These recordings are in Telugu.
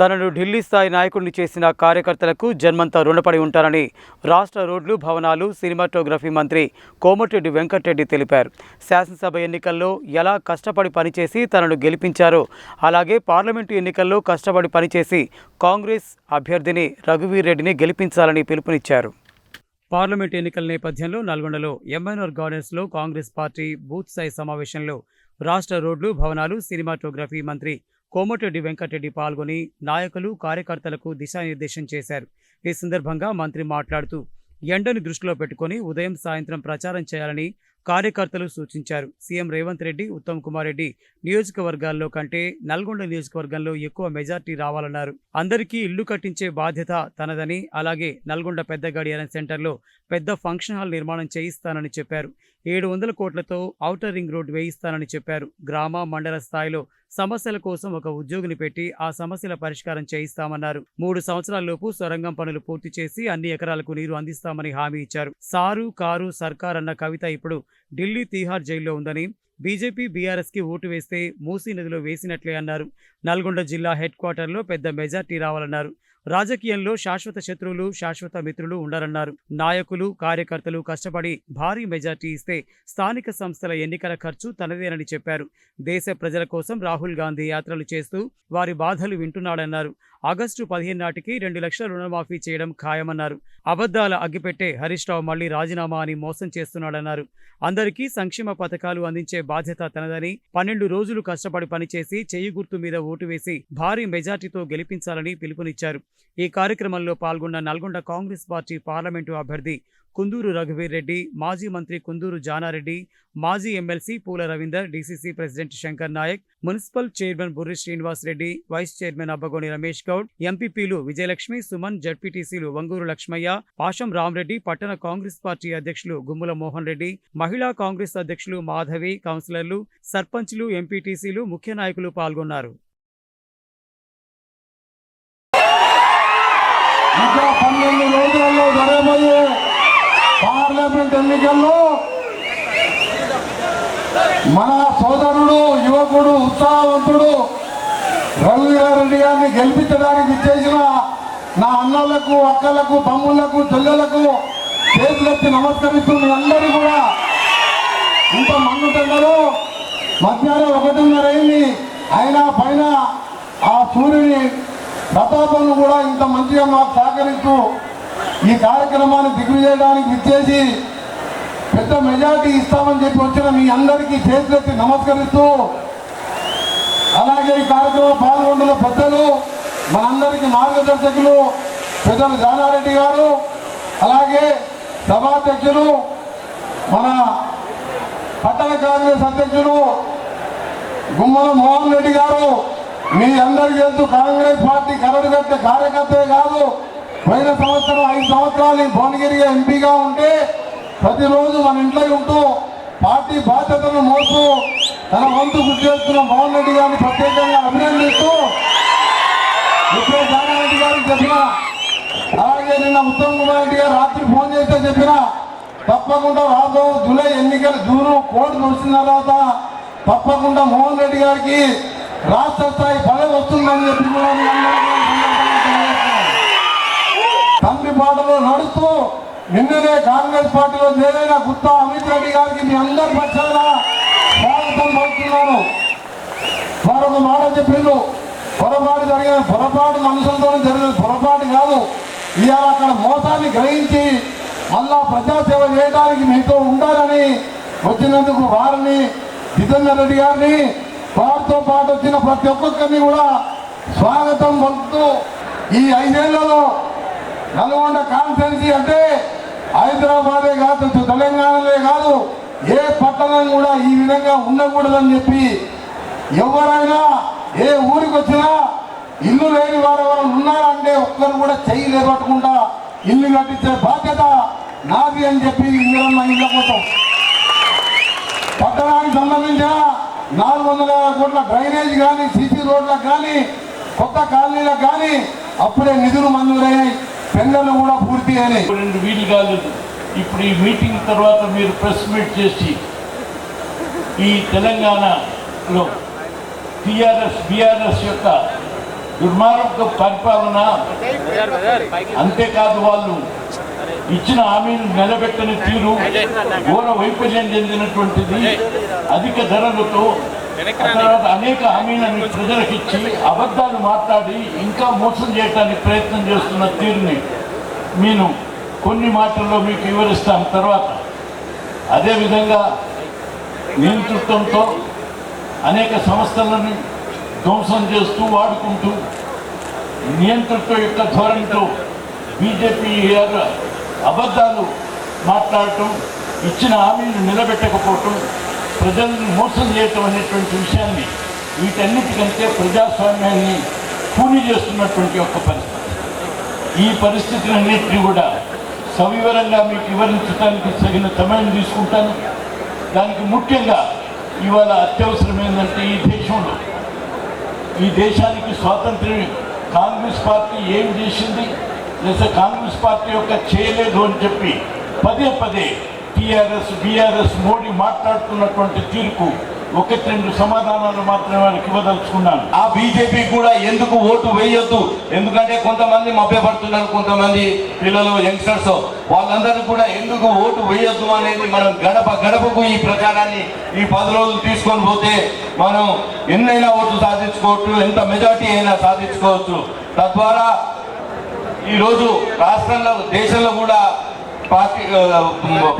తనను ఢిల్లీ స్థాయి నాయకుడిని చేసిన కార్యకర్తలకు జన్మంతా రుణపడి ఉంటారని రాష్ట్ర రోడ్లు భవనాలు సినిమాటోగ్రఫీ మంత్రి కోమటిరెడ్డి వెంకటరెడ్డి తెలిపారు. శాసనసభ ఎన్నికల్లో ఎలా కష్టపడి పనిచేసి తనను గెలిపించారో అలాగే పార్లమెంటు ఎన్నికల్లో కష్టపడి పనిచేసి కాంగ్రెస్ అభ్యర్థిని రఘువీర్ రెడ్డిని గెలిపించాలని పిలుపునిచ్చారు. పార్లమెంట్ ఎన్నికల నేపథ్యంలో నల్గొండలో ఎంఎన్ఆర్ గార్డెన్స్లో కాంగ్రెస్ పార్టీ బూత్ స్థాయి సమావేశంలో రాష్ట్ర రోడ్లు భవనాలు సినిమాటోగ్రఫీ మంత్రి కోమటిరెడ్డి వెంకటరెడ్డి పాల్గొని నాయకులు కార్యకర్తలకు దిశానిర్దేశం చేశారు. ఈ సందర్భంగా మంత్రి మాట్లాడుతూ ఎండను దృష్టిలో పెట్టుకొని ఉదయం సాయంత్రం ప్రచారం చేయాలని కార్యకర్తలు సూచించారు. సీఎం రేవంత్ రెడ్డి ఉత్తమ్ కుమార్ రెడ్డి నియోజకవర్గాల్లో కంటే నల్గొండ నియోజకవర్గంలో ఎక్కువ మెజార్టీ రావాలన్నారు. అందరికీ ఇల్లు కట్టించే బాధ్యత తనదని అలాగే నల్గొండ పెద్ద గడియారం సెంటర్లో పెద్ద ఫంక్షన్ హాల్ నిర్మాణం చేయిస్తానని చెప్పారు. ఏడు వందల కోట్లతో ఔటర్ రింగ్ రోడ్ వేయిస్తానని చెప్పారు. గ్రామ మండల స్థాయిలో సమస్యల కోసం ఒక ఉద్యోగిని పెట్టి ఆ సమస్యల పరిష్కారం చేయిస్తామన్నారు. మూడు సంవత్సరాల్లోపు సొరంగం పనులు పూర్తి చేసి అన్ని ఎకరాలకు నీరు అందిస్తామని హామీ ఇచ్చారు. సారు కారు సర్కార్ అన్న కవిత ఇప్పుడు ఢిల్లీ తీహార్ జైల్లో ఉందని బీజేపీ బీఆర్ఎస్కి ఓటు వేస్తే మూసీ నదిలో వేసినట్లే అన్నారు. నల్గొండ జిల్లా హెడ్ క్వార్టర్లో పెద్ద మెజార్టీ రావాలన్నారు. రాజకీయంలో శాశ్వత శత్రువులు శాశ్వత మిత్రులు ఉండరన్నారు. నాయకులు కార్యకర్తలు కష్టపడి భారీ మెజార్టీ ఇస్తే స్థానిక సంస్థల ఎన్నికల ఖర్చు తనదేనని చెప్పారు. దేశ ప్రజల కోసం రాహుల్ గాంధీ యాత్రలు చేస్తూ వారి బాధలు వింటున్నాడన్నారు. ఆగస్టు పదిహేను నాటికి రెండు లక్షల రుణమాఫీ చేయడం ఖాయమన్నారు. అబద్ధాల అగ్గిపెట్టే హరీష్ రావు మళ్ళీ రాజీనామా అని మోసం చేస్తున్నాడన్నారు. అందరికీ సంక్షేమ పథకాలు అందించే బాధ్యత తనదని పన్నెండు రోజులు కష్టపడి పనిచేసి చెయ్యి గుర్తు మీద ఓటు వేసి భారీ మెజార్టీతో గెలిపించాలని పిలుపునిచ్చారు. ఈ కార్యక్రమంలో పాల్గొన్న నల్గొండ కాంగ్రెస్ పార్టీ పార్లమెంటు అభ్యర్థి కుందూరు రఘువీర్ రెడ్డి మాజీ మంత్రి కుందూరు జానారెడ్డి మాజీ MLC Poola Ravinder DCC president Shankar Nayak municipal chairman Burri Srinivas Reddy vice chairman Abbagoni Ramesh Goud ఎంపీపీలు విజయలక్ష్మి సుమన్ జడ్పీటీసీలు వంగూరు లక్ష్మయ్య పాషం రామ్రెడ్డి పట్టణ కాంగ్రెస్ పార్టీ అధ్యక్షులు గుమ్ముల మోహన్ రెడ్డి మహిళా కాంగ్రెస్ అధ్యక్షులు మాధవి కౌన్సిలర్లు సర్పంచ్లు ఎంపీటీసీలు ముఖ్య నాయకులు పాల్గొన్నారు. ఇంకా పన్నెండు జరగబోయే పార్లమెంట్ ఎన్నికల్లో మన సోదరుడు యువకుడు ఉత్సాహవంతుడు రఘువీరారెడ్డి గారిని గెలిపించడానికి ఇచ్చేసిన నా అన్నలకు అక్కలకు తమ్ముళ్ళకు చెల్లెలకు చేతులెత్తి నమస్కరిస్తున్న అందరూ కూడా ఇంత మన్నుటెండలో మధ్యాహ్నం ఒకటిన్నర అయింది. అయినా పైన ఆ సూర్యుని ప్రతాపం కూడా ఇంత మంచిగా మాకు సహకరిస్తూ ఈ కార్యక్రమాన్ని దిగ్విజయడానికి ఇచ్చేసి పెద్ద మెజార్టీ ఇస్తామని చెప్పి వచ్చిన మీ అందరికీ చేతులెత్తి నమస్కరిస్తూ అలాగే ఈ కార్యక్రమం పాల్గొంటున్న పెద్దలు మనందరికీ మార్గదర్శకులు పెద్దలు జానారెడ్డి గారు అలాగే సభాధ్యక్షులు మన పట్టణ కాంగ్రెస్ అధ్యక్షుడు గుమ్మల మోహన్ రెడ్డి గారు మీ అందరికీ చేస్తూ కాంగ్రెస్ పార్టీ కరడు కట్టే కార్యకర్తే కాదు పోయిన సంవత్సరం ఐదు సంవత్సరాలు నేను భువనగిరిగా ఎంపీగా ఉంటే ప్రతిరోజు మన ఇంట్లో ఉంటూ పార్టీ బాధ్యతను మోస్తూ తన వంతు కృషి చేస్తున్న మోహన్ రెడ్డి గారిని ప్రత్యేకంగా అభినందిస్తూ ఇప్పుడే జానారెడ్డి గారికి చెప్పిన అలాగే నిన్న ఉత్తమ్ కుమార్ రెడ్డి గారు రాత్రి ఫోన్ చేస్తే చెప్పిన తప్పకుండా రాబో జూలై ఎన్నికల జూను కోర్టు వచ్చిన తర్వాత తప్పకుండా మోహన్ రెడ్డి గారికి రాష్ట్ర స్థాయి పదవి వస్తుందని చెప్పి తండ్రి పాటలో నడుస్తూ నిన్ననే కాంగ్రెస్ పార్టీలో చేరైన గుత్తా అమిత్ రెడ్డి గారికి మీ అందరి పక్షాన స్వాగతం పలుకుతున్నాను. మరొక మాట చెప్పిండు. పొరపాటు జరిగిన పొరపాటు మనుషులతో జరిగిన పొరపాటు కాదు. ఇవాళ అక్కడ మోసాన్ని గ్రహించి మళ్ళా ప్రజాసేవ చేయడానికి మీతో ఉండాలని వచ్చినందుకు వారిని జితేందర్ రెడ్డి గారిని వారితో పాటు వచ్చిన ప్రతి ఒక్కొక్కరిని కూడా స్వాగతం పలుకుతూ ఈ ఐదేళ్ళలో నల్గొండ కాన్ఫరెన్సీ అంటే హైదరాబాదే కాదు తెలంగాణలే కాదు ఏ పట్టణం కూడా ఈ విధంగా ఉండకూడదని చెప్పి ఎవరైనా ఏ ఊరికి వచ్చినా ఇల్లు లేని వారు ఎవరు ఉన్నారంటే ఒక్కరు కూడా చెయ్యి లేపట్టకుండా ఇల్లు కట్టించే బాధ్యత నాది అని చెప్పి ఇందిరమ్మ ఇళ్ళ కోసం. పట్టణానికి సంబంధించిన నాలుగు వందల యాభై కోట్ల డ్రైనేజ్ కానీ సీసీ రోడ్లకు కానీ కొత్త కాలనీలకు కానీ అప్పుడే నిధులు మంజూరయ్యాయి. పిల్లలు కూడా పూర్తి రెండు వీలు కాలేదు. ఇప్పుడు ఈ మీటింగ్ తర్వాత మీరు ప్రెస్ మీట్ చేసి ఈ తెలంగాణలో టిఆర్ఎస్ బీఆర్ఎస్ యొక్క దుర్మార్గ పరిపాలన అంతేకాదు వాళ్ళు ఇచ్చిన హామీని నిలబెట్టని తీరు ఘోర వైఫల్యం చెందినటువంటిది అధిక ధరలతో తర్వాత అనేక హామీలను ప్రజలకు ఇచ్చి అబద్ధాలు మాట్లాడి ఇంకా మోసం చేయడానికి ప్రయత్నం చేస్తున్న తీరుని నేను కొన్ని మాటల్లో మీకు వివరిస్తాను. తర్వాత అదేవిధంగా నియంతృత్వంతో అనేక సంస్థలను ధ్వంసం చేస్తూ వాడుకుంటూ నియంతృత్వ యొక్క ధోరణితో బీజేపీ అబద్ధాలు మాట్లాడటం ఇచ్చిన హామీలు నిలబెట్టకపోవటం ప్రజల్ని మోసం చేయటం అనేటువంటి విషయాన్ని వీటన్నిటికంటే ప్రజాస్వామ్యాన్ని కూని చేస్తున్నటువంటి ఒక పరిస్థితి. ఈ పరిస్థితులన్నింటినీ కూడా సవివరంగా మీకు వివరించడానికి తగిన సమయం తీసుకుంటాను. దానికి ముఖ్యంగా ఇవాళ అత్యవసరం ఏంటంటే ఈ దేశంలో. ఈ దేశానికి స్వాతంత్ర్యం కాంగ్రెస్ పార్టీ ఏం చేసింది? లేదా కాంగ్రెస్ పార్టీ యొక్క చేయలేదు అని చెప్పి పదే పదే టీఆర్ఎస్ బీఆర్ఎస్ మోడీ మాట్లాడుతున్నటువంటి తీరుకు ఒకటి రెండు సమాధానాలు మాత్రమే వారికి ఇవ్వదలుచుకున్నాను. ఆ బీజేపీ కూడా ఎందుకు ఓటు వేయొద్దు? ఎందుకంటే కొంతమంది మభ్యపడుతున్నారు కొంతమంది పిల్లలు యంగ్స్టర్స్. వాళ్ళందరూ కూడా ఎందుకు ఓటు వేయొద్దు అనేది మనం గడప గడపకు ఈ ప్రచారాన్ని ఈ పది రోజులు తీసుకొని పోతే మనం ఎన్నైనా ఓట్లు సాధించుకోవచ్చు ఎంత మెజార్టీ అయినా సాధించుకోవచ్చు. తద్వారా ఈరోజు రాష్ట్రంలో దేశంలో కూడా పార్టీ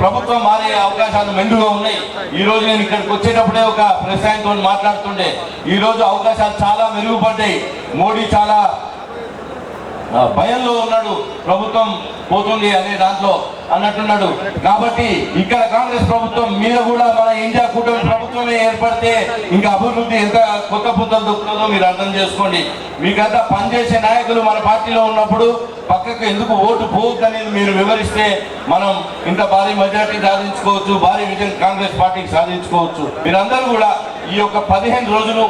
ప్రభుత్వం మారే అవకాశాలు మెండుగా ఉన్నాయి. ఈ రోజు నేను ఇక్కడికి వచ్చేటప్పుడే ఒక ప్రెస్ ఆయనతో మాట్లాడుతుండే. ఈ రోజు అవకాశాలు చాలా మెరుగుపడ్డాయి. మోడీ చాలా భయంలో ఉన్నాడు. ప్రభుత్వం పోతుంది అనే దాంట్లో అన్నట్టున్నాడు. కాబట్టి ఇక్కడ కాంగ్రెస్ ప్రభుత్వం మీద కూడా మన ఇండియా కూటమి ప్రభుత్వమే ఏర్పడితే ఇంకా అభివృద్ధి ఎంత కొత్త పుత్తలు దొక్కుతుందో మీరు అర్థం చేసుకోండి. మీకంతా పనిచేసే నాయకులు మన పార్టీలో ఉన్నప్పుడు పక్కకు ఎందుకు ఓటు పోవద్దనేది మీరు వివరిస్తే మనం ఇంత భారీ మెజార్టీ సాధించుకోవచ్చు భారీ విజయం కాంగ్రెస్ పార్టీకి సాధించుకోవచ్చు. మీరందరూ కూడా ఈ యొక్క పదిహేను రోజులు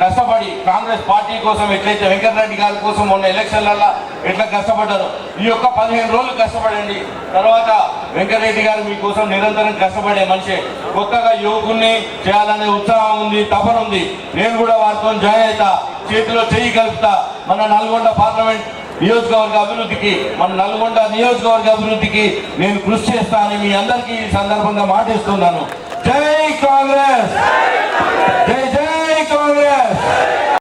కష్టపడి కాంగ్రెస్ పార్టీ కోసం ఎట్లయితే వెంకటరెడ్డి గారి కోసం మొన్న ఎలక్షన్లలో ఎట్లా కష్టపడ్డారు ఈ యొక్క పదిహేను రోజులు కష్టపడండి. తర్వాత వెంకటరెడ్డి గారు మీకోసం నిరంతరం కష్టపడే మనిషి. కొత్తగా యువకుల్ని చేయాలనే ఉత్సాహం ఉంది తపన ఉంది. నేను కూడా వారితో జాయిన్ అవుతా చేతిలో చేయి కలుపుతా. మన నల్గొండ పార్లమెంట్ నియోజకవర్గ అభివృద్ధికి మన నల్గొండ నియోజకవర్గ అభివృద్ధికి నేను కృషి చేస్తానని మీ అందరికీ ఈ సందర్భంగా మాటిస్తున్నాను. జై కాంగ్రెస్!